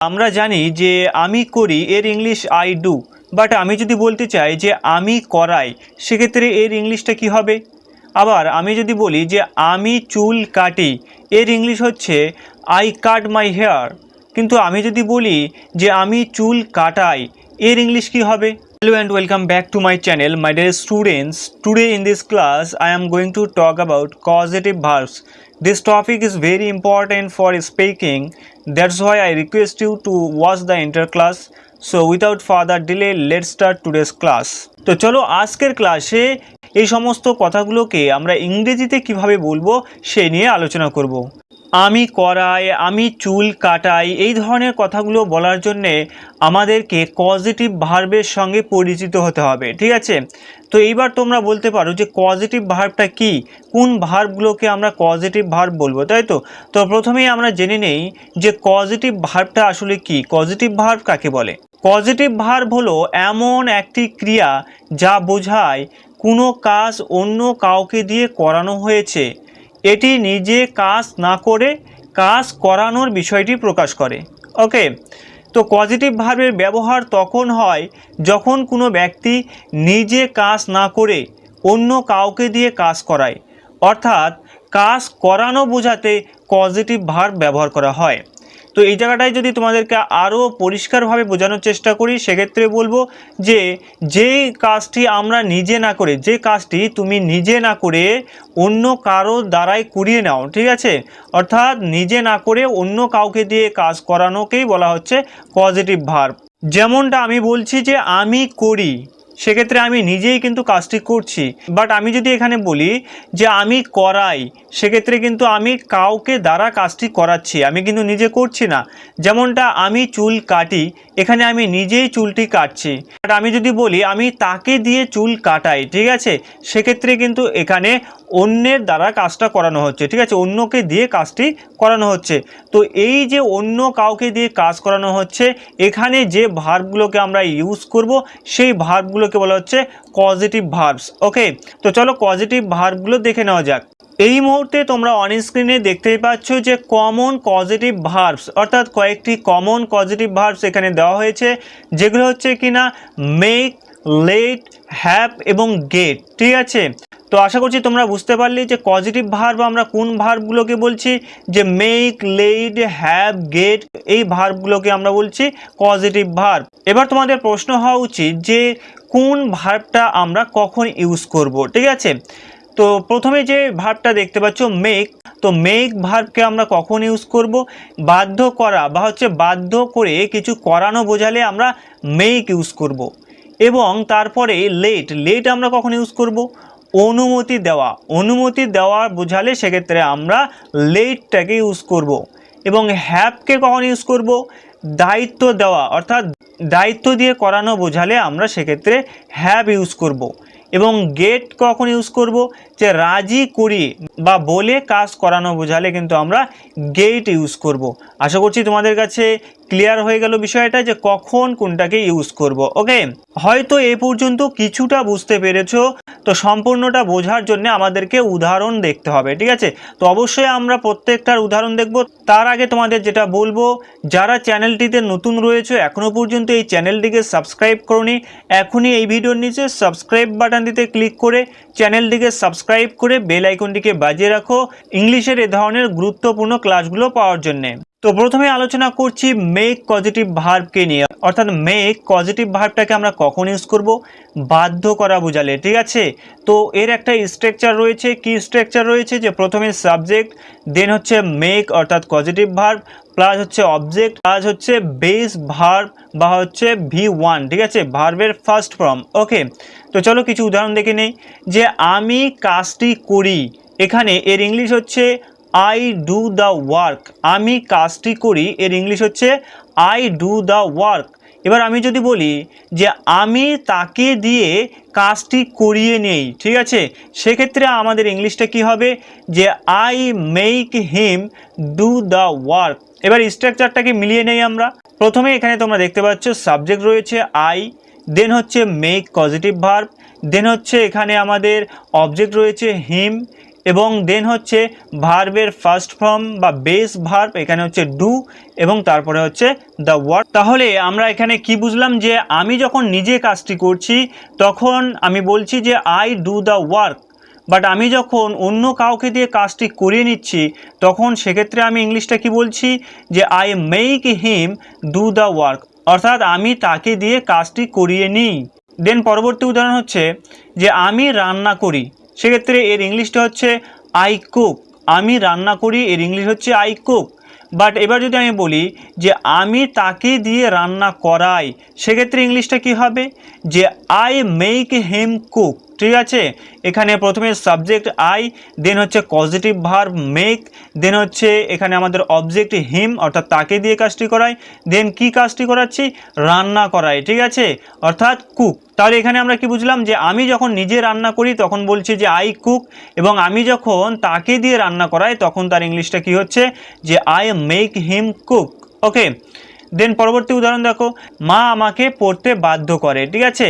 আমরা জানি যে আমি করি, এর ইংলিশ আই ডু বাট আমি যদি বলতে চাই যে আমি করাই, সেক্ষেত্রে এর ইংলিশটা কি হবে? আবার আমি যদি বলি যে আমি চুল কাটি, এর ইংলিশ হচ্ছে আই কাট মাই হেয়ার কিন্তু আমি যদি বলি যে আমি চুল কাটাই, এর ইংলিশ কি হবে? Hello and welcome back to my channel my dear students today in this class I am going to talk about causative verbs this topic is very important for speaking that's why I request you to watch the entire class so without further delay let's start today's class তো চলো আজকের ক্লাসে এই সমস্ত কথাগুলোকে আমরা ইংরেজিতে কীভাবে বলব সে নিয়ে আলোচনা করব আমি করাই, আমি চুল কাটাই, এই ধরনের কথাগুলো বলার জন্যে আমাদেরকে পজিটিভ ভার্বের সঙ্গে পরিচিত হতে হবে, ঠিক আছে? তো এইবার তোমরা বলতে পারো যে পজিটিভ ভার্বটা কি? কোন ভার্বগুলোকে আমরা পজিটিভ ভার্ব বলব, তাই তো? তো প্রথমেই আমরা জেনে নেই যে পজিটিভ ভার্বটা আসলে কি? পজিটিভ ভার্ব কাকে বলে? পজিটিভ ভার্ব হলো এমন একটি ক্রিয়া যা বোঝায় কোনো কাজ অন্য কাউকে দিয়ে করানো হয়েছে। এটি নিজে কাজ না করে কাজ করানোর বিষয়টি প্রকাশ করে। ওকে তো পজিটিভ ভার্বের ব্যবহার তখন হয় যখন কোনো ব্যক্তি নিজে কাজ না করে অন্য কাউকে দিয়ে কাজ করায়। অর্থাৎ কাজ করানো বোঝাতে পজিটিভ ভার্ব ব্যবহার করা হয়। তো এই জায়গাটায় যদি তোমাদেরকে আরও পরিষ্কারভাবে বোঝানোর চেষ্টা করি, সেক্ষেত্রে বলব যে যেই কাজটি আমরা নিজে না করে, যে কাজটি তুমি নিজে না করে অন্য কারও দ্বারাই করিয়ে নাও, ঠিক আছে? অর্থাৎ নিজে না করে অন্য কাউকে দিয়ে কাজ করানোকেই বলা হচ্ছে পজিটিভ ভার্ব যেমনটা আমি বলছি যে, আমি করি সেক্ষেত্রে আমি নিজেই কিন্তু কাজটি করছি। বাট আমি যদি এখানে বলি যে আমি করাই, সেক্ষেত্রে কিন্তু আমি কাউকে দ্বারা কাজটি করাচ্ছি, আমি কিন্তু নিজে করছি না। যেমনটা আমি চুল কাটি, এখানে আমি নিজেই চুলটি কাটছি। বাট আমি যদি বলি আমি তাকে দিয়ে চুল কাটাই, ঠিক আছে? সেক্ষেত্রে কিন্তু এখানে অন্যের দ্বারা কাজটা করানো হচ্ছে, ঠিক আছে? অন্যকে দিয়ে কাজটি করানো হচ্ছে। তো এই যে অন্য কাউকে দিয়ে কাজ করানো হচ্ছে, এখানে যে ভার্বগুলোকে আমরা ইউজ করব, সেই ভার্বগুলোকে বলা হচ্ছে পজিটিভ ভার্বস ওকে তো চলো পজিটিভ ভার্বগুলো দেখে নেওয়া যাক। এই মুহূর্তে তোমরা অন স্ক্রিনে দেখতেই পাচ্ছ যে কমন পজিটিভ ভার্বস অর্থাৎ কয়েকটি কমন পজিটিভ ভার্বস এখানে দেওয়া হয়েছে, যেগুলো হচ্ছে কিনা মেক লেট হ্যাপ এবং গেট ঠিক আছে? তো আশা করছি তোমরা বুঝতে পারলে যে পজিটিভ ভার্ব আমরা কোন ভার্বগুলোকে বলছি, যে মেক লেড হ্যাভ গেট এই ভার্বগুলোকে আমরা বলছি পজিটিভ ভার্ব এবার তোমাদের প্রশ্ন হওয়া উচিত যে কোন ভার্বটা আমরা কখন ইউজ করব, ঠিক আছে? তো প্রথমে যে ভার্বটা দেখতে পাচ্ছ মেক তো মেক ভার্বকে আমরা কখন ইউজ করব? বাধ্য করা বা হচ্ছে বাধ্য করে কিছু করানো বোঝালে আমরা মেক ইউজ করব। এবং তারপরে লেট লেট আমরা কখন ইউজ করব? অনুমতি দেওয়া। অনুমতি দেওয়া বোঝালে সেক্ষেত্রে আমরা লেটটাকে ইউজ করব এবং হ্যাপকে কখন ইউজ করব? দায়িত্ব দেওয়া, অর্থাৎ দায়িত্ব দিয়ে করানো বোঝালে আমরা সেক্ষেত্রে হ্যাপ ইউজ করব এবং গেট কখন ইউজ করব? যে রাজি, করি বা বলে কাজ করানো বোঝালে কিন্তু আমরা গেট ইউজ করব। আশা করছি তোমাদের কাছে ক্লিয়ার হয়ে গেল বিষয়টা যে কখন কোনটাকে ইউজ করব ওকে হয়তো এ পর্যন্ত কিছুটা বুঝতে পেরেছ, তো সম্পূর্ণটা বোঝার জন্য আমাদেরকে উদাহরণ দেখতে হবে, ঠিক আছে? তো অবশ্যই আমরা প্রত্যেকটার উদাহরণ দেখব। তার আগে তোমাদের যেটা বলব, যারা চ্যানেলটিতে নতুন রয়েছে এখনও পর্যন্ত এই চ্যানেলটিকে সাবস্ক্রাইব করনি, এখনই এই ভিডিওর নিচে সাবস্ক্রাইব বাটনটিতে ক্লিক করে চ্যানেলটিকে সাবস্ক্রাইব করে বেল আইকনটিকে বাজিয়ে রাখো, ইংলিশের এ ধরনের গুরুত্বপূর্ণ ক্লাসগুলো পাওয়ার জন্যে। তো প্রথমে আলোচনা করছি মেক পজিটিভ ভার্বকে নিয়ে। অর্থাৎ মেক পজিটিভ ভার্বটাকে আমরা কখন ইউজ করব? বাধ্য করা বোঝালে, ঠিক আছে? তো এর একটা স্ট্রাকচার রয়েছে। কি স্ট্রাকচার রয়েছে? যে প্রথমে সাবজেক্ট দেন হচ্ছে মেক অর্থাৎ পজিটিভ ভার্ব প্লাস হচ্ছে অবজেক্ট প্লাস হচ্ছে বেস ভার্ব বা হচ্ছে ভি ওয়ান ঠিক আছে? ভার্বের ফার্স্ট ফর্ম ওকে তো চলো কিছু উদাহরণ দেখে নেই। যে আমি কাজটি করি, এখানে এর ইংলিশ হচ্ছে আই ডু দ্য ওয়ার্ক আমি কাজটি করি, এর ইংলিশ হচ্ছে আই ডু দ্য ওয়ার্ক এবার আমি যদি বলি যে আমি তাকে দিয়ে কাজটি করিয়ে নেই, ঠিক আছে? সেক্ষেত্রে আমাদের ইংলিশটা কি হবে? যে I make him do the work এবার স্ট্রাকচারটাকে মিলিয়ে নেই আমরা। প্রথমে এখানে তোমরা দেখতে পাচ্ছ সাবজেক্ট রয়েছে আই দেন হচ্ছে মেক পজিটিভ ভার্ব দেন হচ্ছে এখানে আমাদের অবজেক্ট রয়েছে হিম এবং দেন হচ্ছে ভার্বের ফার্স্ট ফর্ম বা বেস ভার্ব এখানে হচ্ছে ডু এবং তারপরে হচ্ছে দ্য ওয়ার্ক তাহলে আমরা এখানে কি বুঝলাম যে আমি যখন নিজে কাজটি করছি, তখন আমি বলছি যে I do the work but আমি যখন অন্য কাউকে দিয়ে কাজটি করিয়ে নিচ্ছি, তখন সেক্ষেত্রে আমি ইংলিশটা কি বলছি? যে I make him do the work অর্থাৎ আমি তাকে দিয়ে কাজটি করিয়ে নিই। দেন পরবর্তী উদাহরণ হচ্ছে যে আমি রান্না করি। সেক্ষেত্রে এর ইংলিশটা হচ্ছে আই কুক আমি রান্না করি, এর ইংলিশ হচ্ছে আই কুক বাট এবার যদি আমি বলি যে, আমি তাকে দিয়ে রান্না করাই, সেক্ষেত্রে ইংলিশটা কি হবে? যে আই মেক হেম কুক ঠিক আছে? এখানে প্রথমে সাবজেক্ট আই দেন হচ্ছে পজিটিভ ভার্ব মেক দেন হচ্ছে এখানে আমাদের অবজেক্ট হিম অর্থাৎ তাকে দিয়ে কাজটি করাই দেন কি কাজটি করাচ্ছি? রান্না করাই, ঠিক আছে? অর্থাৎ কুক তাহলে এখানে আমরা কি বুঝলাম? যে আমি যখন নিজে রান্না করি, তখন বলছি যে আই কুক এবং আমি যখন তাকে দিয়ে রান্না করাই, তখন তার ইংলিশটা কি হচ্ছে? যে I make him cook okay then পরবর্তী উদাহরণ দেখো। মা আমাকে পড়তে বাধ্য করে, ঠিক আছে?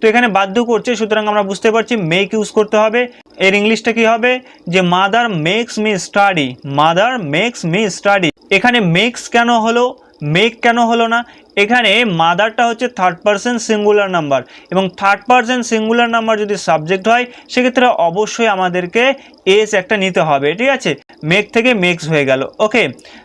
তো এখানে বাধ্য করছে, সুতরাং আমরা বুঝতে পারছি মেক ইউজ করতে হবে। এর ইংলিশটা কি হবে? যে mother makes me study mother makes me study এখানে মেক্স কেন হলো? মেক কেন হলো না? এখানে মাদারটা হচ্ছে থার্ড পার্সন সিঙ্গুলার নাম্বার এবং থার্ড পার্সন সিঙ্গুলার নাম্বার যদি সাবজেক্ট হয়, সেক্ষেত্রে অবশ্যই আমাদেরকে এস একটা নিতে হবে, ঠিক আছে? মেক থেকে মেক্স হয়ে গেল। ওকে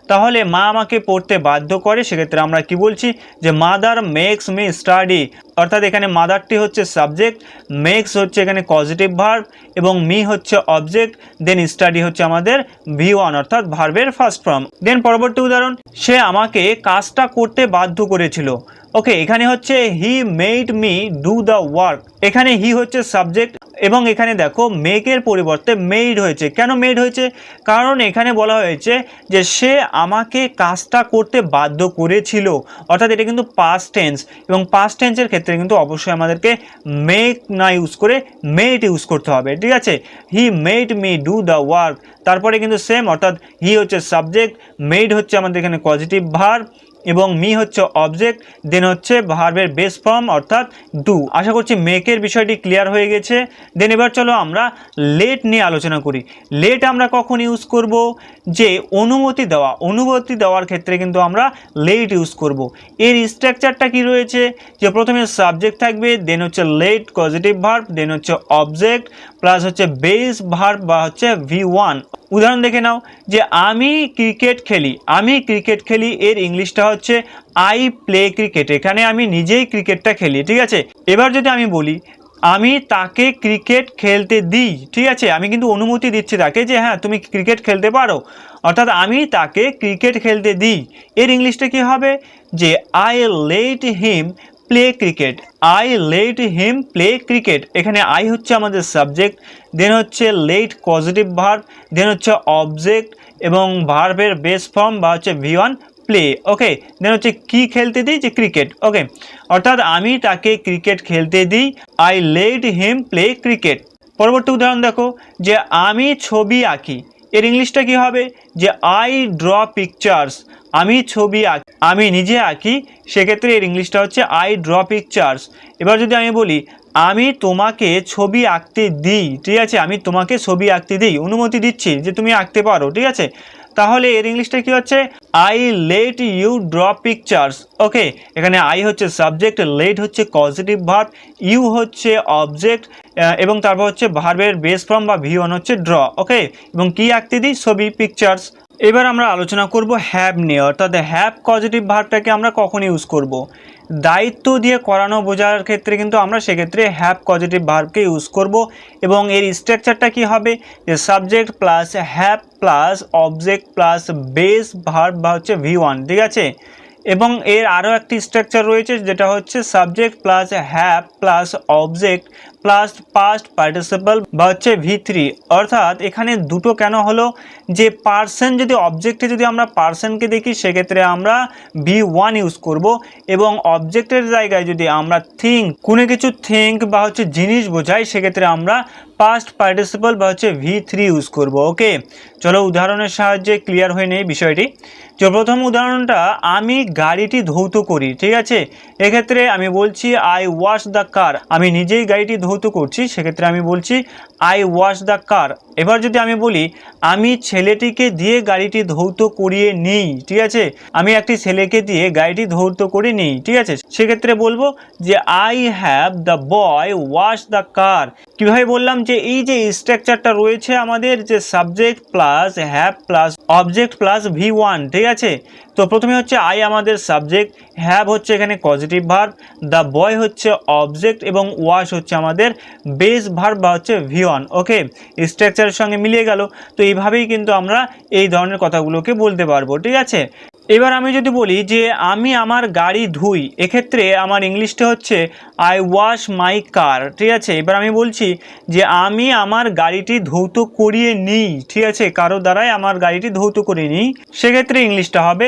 তাহলে মা আমাকে পড়তে বাধ্য করে, সেক্ষেত্রে আমরা কি বলছি যে মাদার মেক্স মি স্টাডি অর্থাৎ এখানে মাদারটি হচ্ছে সাবজেক্ট মেক্স হচ্ছে এখানে পজিটিভ ভার্ব এবং মি হচ্ছে অবজেক্ট দেন স্টাডি হচ্ছে আমাদের ভি ওয়ান অর্থাৎ ভার্বের ফার্স্ট ফর্ম দেন পরবর্তী উদাহরণ, সে আমাকে কাজটা করতে বাধ্য করেছিল। ওকে এখানে হচ্ছে he made me do the work এখানে হি হচ্ছে সাবজেক্ট এবং এখানে দেখো মেকের পরিবর্তে মেড হয়েছে। কেন মেড হয়েছে? কারণ এখানে বলা হয়েছে যে সে আমাকে কাজটা করতে বাধ্য করেছিল। অর্থাৎ এটা কিন্তু পাস্ট টেন্স এবং পাস্ট টেন্সের ক্ষেত্রে কিন্তু অবশ্যই আমাদেরকে মেক না ইউজ করে মেড ইউজ করতে হবে, ঠিক আছে? He made me do the work তারপরে কিন্তু সেম অর্থাৎ হি হচ্ছে সাবজেক্ট মেড হচ্ছে আমাদের এখানে পজিটিভ ভার্ব এবং মি হচ্ছে অবজেক্ট দেন হচ্ছে ভার্বের বেস ফর্ম অর্থাৎ ডু আশা করছি মেকের বিষয়টি ক্লিয়ার হয়ে গেছে। দেন এবার চলো আমরা লেট নিয়ে আলোচনা করি। লেট আমরা কখন ইউজ করব? যে অনুমতি দেওয়া, অনুমতি দেওয়ার ক্ষেত্রে কিন্তু আমরা লেট ইউজ করব। এর স্ট্রাকচারটা কি রয়েছে? যে প্রথমে সাবজেক্ট থাকবে দেন হচ্ছে লেট পজিটিভ ভার্ব দেন হচ্ছে অবজেক্ট প্লাস হচ্ছে বেস ভার্ব বা হচ্ছে ভি ওয়ান উদাহরণ দেখে নাও যে আমি ক্রিকেট খেলি, আমি ক্রিকেট খেলি, এর ইংলিশটা হচ্ছে আই প্লে ক্রিকেট এখানে আমি নিজেই ক্রিকেটটা খেলি, ঠিক আছে? এবার যদি আমি বলি, আমি তাকে ক্রিকেট খেলতে দিই, ঠিক আছে? আমি কিন্তু অনুমতি দিচ্ছি তাকে যে হ্যাঁ তুমি ক্রিকেট খেলতে পারো। অর্থাৎ আমি তাকে ক্রিকেট খেলতে দিই। এর ইংলিশটা কি হবে? যে I let him play cricket I let him play cricket এখানে আই হচ্ছে আমাদের সাবজেক্ট দেন হচ্ছে লেট পজিটিভ ভার্ব দেন হচ্ছে অবজেক্ট এবং ভার্বের বেস ফর্ম বা হচ্ছে V one play okay then হচ্ছে কি খেলতে দিই? যে ক্রিকেট ওকে অর্থাৎ আমি তাকে ক্রিকেট খেলতে দিই। I let him play cricket পরবর্তী উদাহরণ দেখো, যে আমি ছবি আঁকি। এর ইংলিশটা কি হবে? যে আই ড্র পিকচার্স আমি ছবি আঁকি, আমি নিজে আঁকি, সেক্ষেত্রে এর ইংলিশটা হচ্ছে আই ড্র পিকচার্স এবার যদি আমি বলি, আমি তোমাকে ছবি আঁকতে দিই, ঠিক আছে? আমি তোমাকে ছবি আঁকতে দিই, অনুমতি দিচ্ছি যে তুমি আঁকতে পারো, ঠিক আছে? তাহলে এর ইংলিশটা কি হচ্ছে? I let you draw pictures okay, এখানে আই হচ্ছে সাবজেক্ট লেট হচ্ছে পজিটিভ ভার্ব ইউ হচ্ছে অবজেক্ট এবং তারপর হচ্ছে ভার্বের বেস ফর্ম বা ভি ওয়ান হচ্ছে ড্র ওকে, এবং কি আঁকতে দিই? ছবি পিকচার্স এবার আমরা আলোচনা করব হ্যাভ নিয়ে, অর্থাৎ হ্যাভ পজিটিভ ভার্বটাকে আমরা কখন ইউজ করব? দায়িত্ব দিয়ে করানো বোঝার ক্ষেত্রে কিন্তু আমরা সেক্ষেত্রে হ্যাভ পজিটিভ ভার্বকে ইউজ করব এবং এর স্ট্রাকচারটা কি হবে? যে subject plus have plus object plus base verb বা হচ্ছে ভি ওয়ান ঠিক আছে? এবং এর আরও একটি স্ট্রাকচার রয়েছে যেটা হচ্ছে subject plus have plus object plus past participle বা হচ্ছে ভি থ্রি অর্থাৎ এখানে দুটো কেন হলো? যে পার্সন যদি অবজেক্টে যদি আমরা পার্সনকে দেখি, সেক্ষেত্রে আমরা ভি ওয়ান ইউজ করব এবং অবজেক্টের জায়গায় যদি আমরা থিঙ্ক কোনো কিছু থিঙ্ক বা হচ্ছে জিনিস বোঝাই, সেক্ষেত্রে আমরা পাস্ট পার্টিসিপাল বা হচ্ছে ভি থ্রি ইউজ করব ওকে চলো উদাহরণের সাহায্যে ক্লিয়ার হয়ে নেই বিষয়টি। তো প্রথম উদাহরণটা, আমি গাড়িটি ধৌত করি, ঠিক আছে? এক্ষেত্রে আমি বলছি আই ওয়াশ দ্য কার আমি নিজেই গাড়িটি ধৌত ধৌত করছি, সেক্ষেত্রে আমি বলছি আই ওয়াশ দ্য কার এবার যদি আমি বলি, আমি ছেলেটিকে দিয়ে গাড়িটি ধৌত করিয়ে নিই, ঠিক আছে? আমি একটি ছেলেকে দিয়ে গাড়িটি ধৌত করে নিই, ঠিক আছে? সেক্ষেত্রে বলব যে I have the boy wash the car কীভাবে বললাম যে, এই যে স্ট্রাকচারটা রয়েছে আমাদের, যে subject plus have plus object plus V one ঠিক আছে? তো প্রথমে হচ্ছে আই আমাদের সাবজেক্ট হ্যাভ হচ্ছে এখানে পজিটিভ ভার্ব দ্য বয় হচ্ছে অবজেক্ট এবং ওয়াশ হচ্ছে আমাদের বেস ভার্ব বা হচ্ছে ভি ওয়ান ওকে স্ট্রাকচারের সঙ্গে মিলিয়ে গেল, তো এইভাবেই কিন্তু আমরা এই ধরনের কথাগুলোকে বলতে পারব, ঠিক আছে? এবার আমি যদি বলি যে আমি আমার গাড়ি ধুই, এক্ষেত্রে আমার ইংলিশটা হচ্ছে আই ওয়াশ মাই কার ঠিক আছে? এবার আমি বলছি যে আমি আমার গাড়িটি ধৌত করিয়ে নিই, ঠিক আছে? কারও দ্বারাই আমার গাড়িটি ধৌত করে নিই, সেক্ষেত্রে ইংলিশটা হবে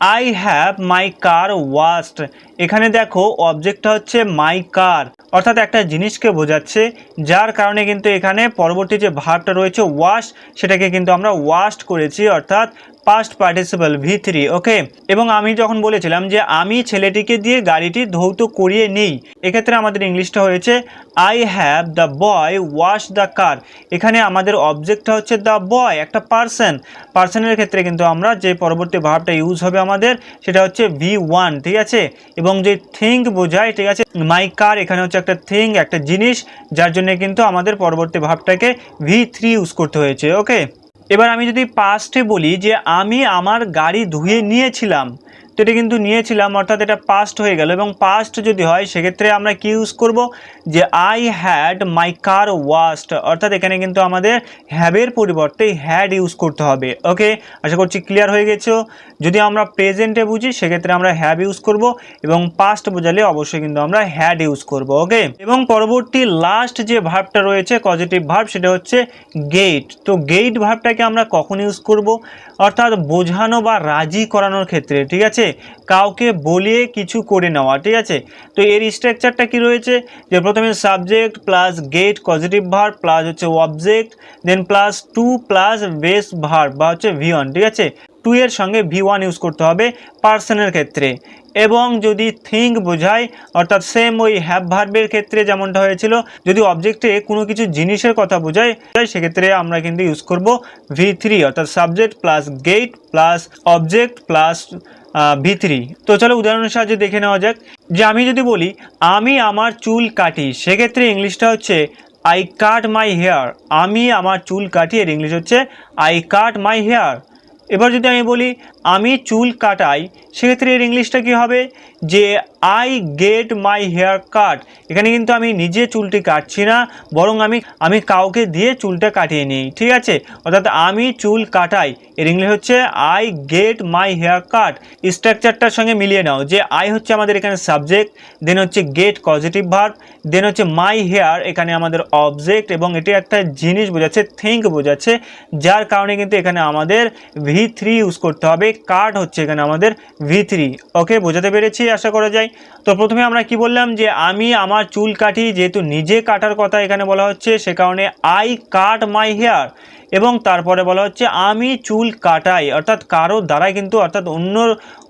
I have my car washed এখানে দেখো অবজেক্টটা হচ্ছে মাই কার অর্থাৎ একটা জিনিসকে বোঝাচ্ছে, যার কারণে কিন্তু এখানে পরবর্তী যে ভাবটা রয়েছে ওয়াশ সেটাকে কিন্তু আমরা ওয়াশড করেছি, অর্থাৎ পাস্ট পার্টিসিপাল থ্রি ওকে এবং আমি যখন বলেছিলাম যে আমি ছেলেটিকে দিয়ে গাড়িটি ধৌত করিয়ে নিই, এক্ষেত্রে আমাদের ইংলিশটা হয়েছে I have the boy wash the car এখানে আমাদের অবজেক্টটা হচ্ছে দ্য বয় একটা পার্সন পার্সনের ক্ষেত্রে কিন্তু আমরা যে পরবর্তী ভাবটা ইউজ হবে আমাদের, সেটা হচ্ছে ভি ওয়ান ঠিক আছে? এবং যে থিঙ্ক বোঝায়, ঠিক আছে? মাই কার এখানে হচ্ছে একটা থিঙ্ক একটা জিনিস, যার জন্য কিন্তু আমাদের পরবর্তী ভাবটাকে ভি থ্রি ইউজ করতে হয়েছে ওকে এবার আমি যদি পাস্টে বলি যে আমি আমার গাড়ি ধুয়ে নিয়েছিলাম তো এটা কিন্তু নিয়েছিলাম, অর্থাৎ এটা পাস্ট হয়ে গেল এবং পাস্ট যদি হয়, সেক্ষেত্রে আমরা কি ইউজ করব? যে I had my car washed অর্থাৎ এখানে কিন্তু আমাদের হ্যাবের পরিবর্তে হ্যাড ইউজ করতে হবে ওকে আশা করছি ক্লিয়ার হয়ে গেছো? যদি আমরা প্রেজেন্টে বুঝি, সেক্ষেত্রে আমরা হ্যাভ ইউজ করব এবং পাস্ট বোঝালে অবশ্যই কিন্তু আমরা হ্যাড ইউজ করব ওকে এবং পরবর্তী লাস্ট যে ভার্বটা রয়েছে পজিটিভ ভার্ব সেটা হচ্ছে গেট তো গেট ভার্বটাকে আমরা কখন ইউজ করব? অর্থাৎ বোঝানো বা রাজি করানোর ক্ষেত্রে, ঠিক আছে? কাউকে বলিয়ে কিছু করে নেওয়া, ঠিক আছে? তো এর স্ট্রাকচারটা কি রয়েছে? যে প্রথমে subject plus get positive verb plus হচ্ছে object then plus to plus base verb বা হচ্ছে ভি ঠিক আছে? টু এর সঙ্গে ভি ওয়ান ইউজ করতে হবে পার্সনের ক্ষেত্রে। এবং যদি থিঙ্ক বোঝায়, অর্থাৎ সেম ওই হ্যাভ ভার্বের ক্ষেত্রে যেমনটা হয়েছিল, যদি অবজেক্টে কোনো কিছু জিনিসের কথা বোঝায় সেক্ষেত্রে আমরা কিন্তু ইউজ করব ভি থ্রি অর্থাৎ subject plus get plus object plus V three তো চলো উদাহরণের সাহায্যে দেখে নেওয়া যাক। যে আমি যদি বলি, আমি আমার চুল কাটি, সেক্ষেত্রে ইংলিশটা হচ্ছে আই কাট মাই হেয়ার আমি আমার চুল কাটি, এর ইংলিশ হচ্ছে আই কাট মাই হেয়ার এবার যদি আমি বলি আমি চুল কাটাই, সেক্ষেত্রে এর ইংলিশটা কী হবে? যে I get my hair cut এখানে কিন্তু আমি নিজে চুলটি কাটছি না, বরং আমি আমি কাউকে দিয়ে চুলটা কাটিয়ে নিই, ঠিক আছে? অর্থাৎ আমি চুল কাটাই, এর ইংলিশ হচ্ছে I get my hair cut স্ট্রাকচারটার সঙ্গে মিলিয়ে নাও, যে আই হচ্ছে আমাদের এখানে সাবজেক্ট দেন হচ্ছে গেট পজিটিভ ভার্ব দেন হচ্ছে মাই হেয়ার এখানে আমাদের অবজেক্ট এবং এটি একটা জিনিস বোঝাচ্ছে থিঙ্ক বোঝাচ্ছে, যার কারণে কিন্তু এখানে আমাদের ভি থ্রি ইউজ করতে হবে। কাট হচ্ছে এখানে আমাদের ভি ওকে বোঝাতে পেরেছি, আশা করা যায়। তো প্রথমে আমরা কি বললাম যে আমি আমার চুল কাটি, যেহেতু নিজে কাটার কথা এখানে বলা হচ্ছে, সে কারণে আই কাট মাই হেয়ার এবং তারপরে বলা হচ্ছে, আমি চুল কাটাই। অর্থাৎ কারও দ্বারাই কিন্তু, অর্থাৎ অন্য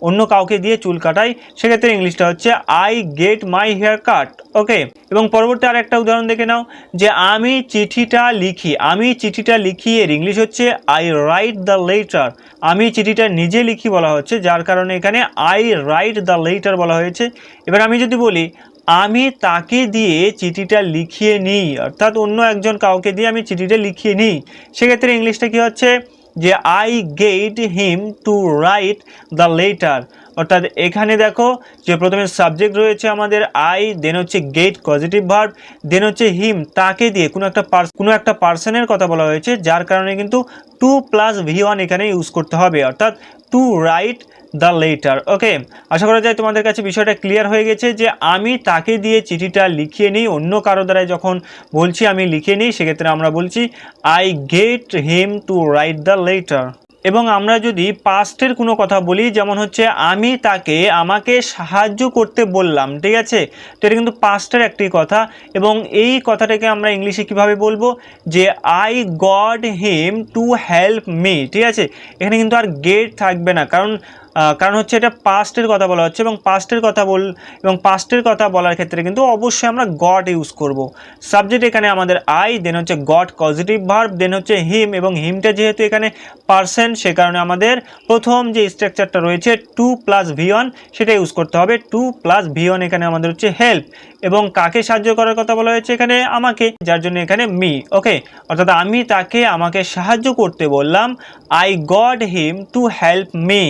অন্য কাউকে দিয়ে চুল কাটাই, সেক্ষেত্রে ইংলিশটা হচ্ছে I get my hair cut okay? এবং পরবর্তী আর একটা উদাহরণ দেখে নাও, যে আমি চিঠিটা লিখি। আমি চিঠিটা লিখি, এর ইংলিশ হচ্ছে আই রাইট দ্য লেটার আমি চিঠিটা নিজে লিখি বলা হচ্ছে, যার কারণে এখানে আই রাইট দ্য লেটার বলা হয়েছে। এবার আমি যদি বলি আমি তাকে দিয়ে চিঠিটা লিখিয়ে নিই, অর্থাৎ অন্য একজন কাউকে দিয়ে আমি চিঠিটা লিখিয়ে নিই। সেক্ষেত্রে ইংলিশটা কি হচ্ছে? যে I get him to write the letter অর্থাৎ এখানে দেখো যে প্রথমে সাবজেক্ট রয়েছে আমাদের আই দেন হচ্ছে গেট পজিটিভ ভার্ব দেন হচ্ছে হিম তাকে দিয়ে। কোনো একটা কোনো একটা পার্সনের কথা বলা হয়েছে, যার কারণে কিন্তু টু প্লাস ভি ওয়ান এখানে ইউজ করতে হবে। অর্থাৎ to write the letter. Okay, আশা করা যায় তোমাদের কাছে বিষয়টা ক্লিয়ার হয়ে গেছে যে আমি তাকে দিয়ে চিঠিটা লিখিয়ে নিই, অন্য কারও দ্বারাই যখন বলছি আমি লিখে নিই, সেক্ষেত্রে আমরা বলছি I get him to write the letter এবং আমরা যদি পাস্টের কোনো কথা বলি, যেমন হচ্ছে, আমি তাকে আমাকে সাহায্য করতে বললাম ঠিক আছে? তো এটা কিন্তু পাস্টের একটি কথা। এবং এই কথাটাকে আমরা ইংলিশে কীভাবে বলব? যে I got him to help me ঠিক আছে? এখানে কিন্তু আর গেট থাকবে না। কারণ কারণ হচ্ছে এটা পাস্টের কথা বলা হচ্ছে এবং পাস্টের কথা বল এবং পাস্টের কথা বলার ক্ষেত্রে কিন্তু অবশ্যই আমরা গড ইউজ করব। সাবজেক্ট এখানে আমাদের আই দেন হচ্ছে গড পজিটিভ ভার্ব দেন হচ্ছে হিম এবং হিমটা যেহেতু এখানে পার্সেন্ট সে কারণে আমাদের প্রথম যে স্ট্রাকচারটা রয়েছে টু প্লাস ভিওন সেটা ইউজ করতে হবে। টু প্লাস ভিওন এখানে আমাদের হচ্ছে হেল্প এবং কাকে সাহায্য করার কথা বলা হয়েছে এখানে? আমাকে, যার জন্য এখানে মি ওকে অর্থাৎ আমি তাকে আমাকে সাহায্য করতে বললাম I got him to help me